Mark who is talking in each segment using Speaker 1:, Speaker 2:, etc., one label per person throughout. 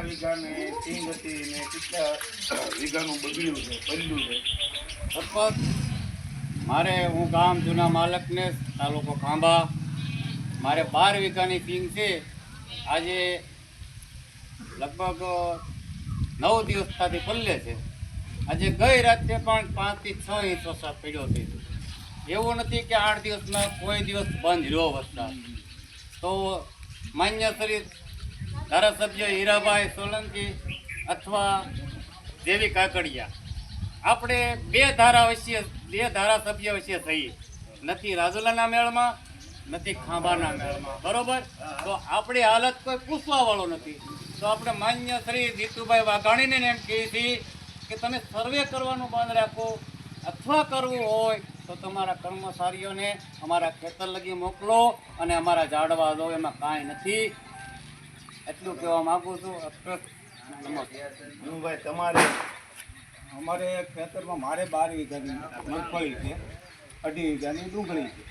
Speaker 1: કેટલા વીઘાને સિંગ હતી ને કેટલા વીઘાનું બગડ્યું છે બદલ્યું છે.
Speaker 2: સરપંચ મારે હું ગામ જૂના માલકને તાલુકો ખાંભા, મારે બાર વીઘાની સિંગ છે. આજે લગભગ નવ દિવસ થતી પલ્લે છે. આજે ગઈ રાત્રે પણ પાંચથી છ ઇંચ વરસાદ પડ્યો છે. એવું નથી કે આઠ દિવસમાં કોઈ દિવસ બંધ રહ્યો વરસાદ. તો માન્ય શ્રી ધારાસભ્ય હીરાભાઈ સોલંકી અથવા દેવી કાકડિયા. આપણે બે ધારા વિશે બે ધારાસભ્ય વિશે થઈ નથી રાજુલાના મેળમાં, નથી ખાંભાના મેળમાં. બરોબર? તો આપણી હાલત કોઈ પૂછવા વાળો નથી. તો આપણે માન્ય શ્રી જીતુભાઈ વાઘાણીને એમ કહી હતી કે તમે સર્વે કરવાનું બંધ રાખો. અથવા કરવું હોય તો તમારા કર્મચારીઓને અમારા ખેતર લગી મોકલો અને અમારા ઝાડવા દો. એમાં કાંઈ નથી. એટલું કહેવા માગું છું
Speaker 1: ભાઈ તમારે
Speaker 3: અમારે ખેતરમાં મારે બાર વીઘાની મગફળી છે અઢી વીઘાની ડુંગળી છે.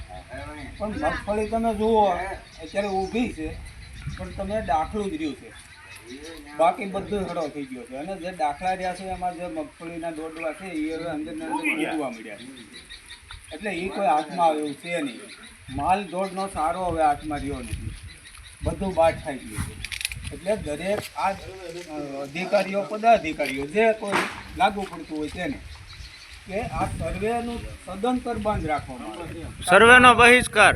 Speaker 3: પણ મગફળી તમે જુઓ અત્યારે ઊભી છે પણ તમે દાખલું જ રહ્યું છે. બાકી બધું હળો થઈ ગયો છે. અને જે દાખલા રહ્યા છે એમાં જે મગફળીના દોડવા છે એ હવે અંદર ને અંદર ઉગવા મળ્યા છે. એટલે એ કોઈ હાથમાં આવે એવું છે નહીં. માલ દોડનો સારો હવે હાથમાં રહ્યો નથી. બધું બાદ થઈ ગયું છે. એટલે દરેક આ અધિકારીઓ પદાધિકારીઓ જે કોઈ લાગુ પડતું હોય તેને કે આ સર્વેનું સદંતર બંધ રાખવામાં આવે.
Speaker 4: સર્વેનો બહિષ્કાર.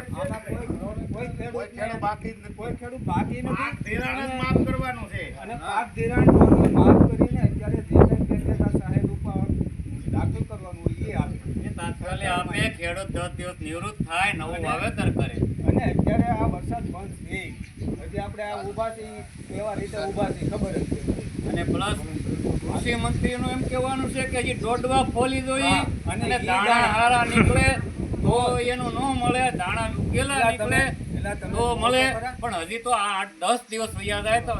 Speaker 1: ખેડૂત
Speaker 2: દસ દિવસ નિવૃત્ત થાય નવું વાવેતર કરે.
Speaker 3: અને અત્યારે આ વરસાદ બંધ છે. હજી આપણે આ ઊભા છે કેવા રીતે ઊભા છે ખબર જ છે.
Speaker 2: અને પ્લસ કૃષિ મંત્રીનું એમ કહેવાનું છે કે હજી દોડવા ફોલી જોઈએ
Speaker 3: અને
Speaker 2: દાણા હારા નીકળે તો એનું ન મળે દાણા ઉગેલા નીકળે તો મળે. પણ હજી તો આ આઠ દસ દિવસ વૈયા જાય તો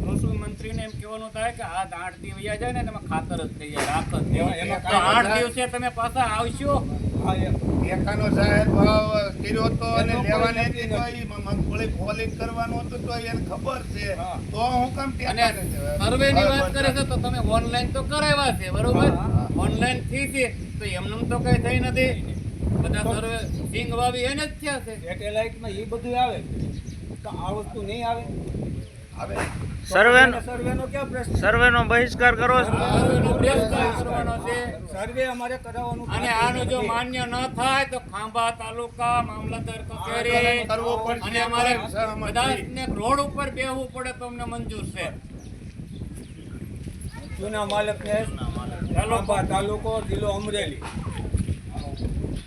Speaker 2: કૃષિ મંત્રીને એમ કહેવાનું થાય કે આ આઠ દિવસ વયા જાય ને એમાં ખાતર જ થઈ જાય રાખ જ આઠ દિવસે તમે પાછા આવશો?
Speaker 1: ટેકાનો સાહેબ ભાવ કર્યો હતો અને લેવાની હતી તો ઈ મગફળી ફોલિંગ કરવાનું હતું તો એને ખબર છે. તો હું કામ
Speaker 2: અને
Speaker 1: સર્વે
Speaker 2: સર્વેની વાત કરે છે તો તમે ઓનલાઈન તો કરાવ્યા છે બરોબર? ઓનલાઈનથી છે તો એમનું તો કઈ થઈ નથી. બધા સર્વે સિંગ વાવી એને જ થયા છે.
Speaker 3: સેટેલાઇટમાં એ બધું આવે. તો આ વસ્તુ નહીં આવે?
Speaker 1: હવે
Speaker 4: સર્વેનો
Speaker 3: સર્વેનો ક્યાં પ્રશ્ન?
Speaker 4: સર્વેનો બહિષ્કાર કરો છો?
Speaker 2: સર્વેનો બહિષ્કાર કરવાનો છે.
Speaker 3: સર્વે અમારે કરાવવાનું
Speaker 2: અને આનું જો માન્ય ન થાય તો ખાંભા તાલુકા મામલતદાર કચેરી
Speaker 1: પડશે.
Speaker 2: અને અમારે
Speaker 1: સહમત
Speaker 2: રોડ ઉપર બેહવું પડે તો અમને મંજૂર છે.
Speaker 3: જૂના માલકને તાલુકો જિલ્લો અમરેલી.